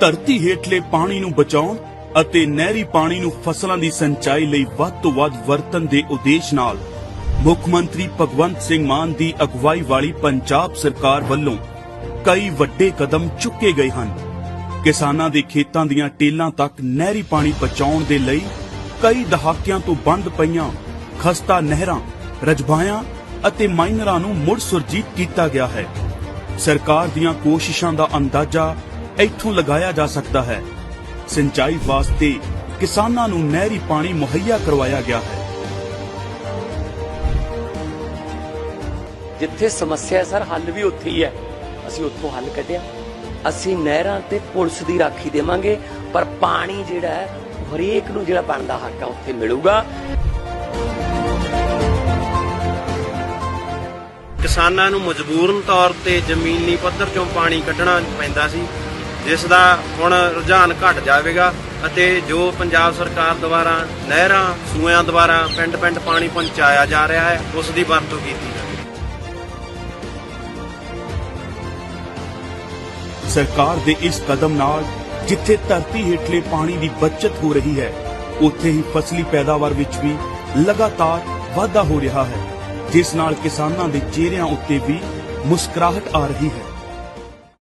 ਧਰਤੀ ਹੇਠਲੇ ਪਾਣੀ ਨੂੰ ਬਚਾਉਣ ਅਤੇ ਨਹਿਰੀ ਪਾਣੀ ਨੂੰ ਫਸਲਾਂ ਦੀ ਸਿੰਚਾਈ ਲਈ ਵੱਧ ਤੋਂ ਵੱਧ ਵਰਤਣ ਦੇ ਉਦੇਸ਼ ਨਾਲ ਮੁੱਖ ਮੰਤਰੀ ਭਗਵੰਤ ਸਿੰਘ ਮਾਨ ਦੀ ਅਗਵਾਈ ਵਾਲੀ ਪੰਜਾਬ ਸਰਕਾਰ ਵੱਲੋਂ ਕਈ ਵੱਡੇ ਕਦਮ ਚੁੱਕੇ ਗਏ ਹਨ। ਕਿਸਾਨਾਂ ਦੇ ਖੇਤਾਂ ਦੀਆਂ ਟੇਲਾਂ ਤੱਕ ਨਹਿਰੀ ਪਾਣੀ ਪਹੁੰਚਾਉਣ ਦੇ ਲਈ ਕਈ ਦਹਾਕਿਆਂ ਤੋਂ ਬੰਦ ਪਈਆਂ ਖਸਤਾ ਨਹਿਰਾਂ, ਰਜਬਾਇਆਂ ਅਤੇ ਮਾਈਨਰਾਂ ਨੂੰ ਮੁੜ ਸੁਰਜੀਤ ਕੀਤਾ ਗਿਆ ਹੈ। ਸਰਕਾਰ ਦੀਆਂ ਕੋਸ਼ਿਸ਼ਾਂ ਦਾ ਅੰਦਾਜ਼ਾ ਇੱਥੋਂ ਲਗਾਇਆ ਜਾ ਸਕਦਾ ਹੈ। ਸਿੰਚਾਈ ਵਾਸਤੇ ਕਿਸਾਨਾਂ ਨੂੰ ਨਹਿਰੀ ਪਾਣੀ ਮੁਹੱਈਆ ਕਰਵਾਇਆ ਗਿਆ ਹੈ। ਜਿੱਥੇ ਸਮੱਸਿਆ ਸਰ ਹੱਲ ਵੀ ਉੱਥੇ ਹੀ ਹੈ। ਅਸੀਂ ਉੱਥੋਂ ਹੱਲ ਕੱਢਿਆ। ਅਸੀਂ ਨਹਿਰਾਂ ਤੇ ਪੁਲਿਸ ਦੀ ਰਾਖੀ ਦੇਵਾਂਗੇ ਪਰ ਪਾਣੀ ਜਿਹੜਾ ਹੈ ਹਰੇਕ ਨੂੰ ਜਿਹੜਾ ਬਣਦਾ ਹੱਕ ਆ ਉੱਥੇ ਮਿਲੂਗਾ। ਕਿਸਾਨਾਂ ਨੂੰ ਮਜਬੂਰਨ ਤੌਰ ਤੇ ਜ਼ਮੀਨੀ ਪੱਧਰ ਚੋਂ ਪਾਣੀ ਕੱਢਣਾ ਪੈਂਦਾ ਸੀ। ਜਿਸ ਦਾ ਹੁਣ ਰੁਝਾਨ ਘਟ ਜਾਵੇਗਾ ਅਤੇ ਜੋ ਪੰਜਾਬ ਸਰਕਾਰ ਦੁਆਰਾ ਨਹਿਰਾਂ ਸੂਇਆਂ ਦੁਆਰਾ ਪਿੰਡ-ਪਿੰਡ ਪਾਣੀ ਪਹੁੰਚਾਇਆ ਜਾ ਰਿਹਾ ਹੈ ਉਸ ਦੀ ਵਰਤੋਂ ਕੀਤੀ ਜਾਵੇ ਸਰਕਾਰ ਦੇ ਇਸ ਕਦਮ ਨਾਲ ਜਿੱਥੇ ਧਰਤੀ ਹੇਠਲੇ ਪਾਣੀ ਦੀ ਬਚਤ ਹੋ ਰਹੀ ਹੈ, ਉੱਥੇ ਹੀ ਫਸਲੀ ਪੈਦਾਵਾਰ ਵਿੱਚ ਵੀ ਲਗਾਤਾਰ ਵਾਧਾ ਹੋ ਰਿਹਾ ਹੈ, ਜਿਸ ਨਾਲ ਕਿਸਾਨਾਂ ਦੇ ਚਿਹਰਿਆਂ ਉੱਤੇ ਵੀ ਮੁਸਕਰਾਹਟ ਆ ਰਹੀ ਹੈ।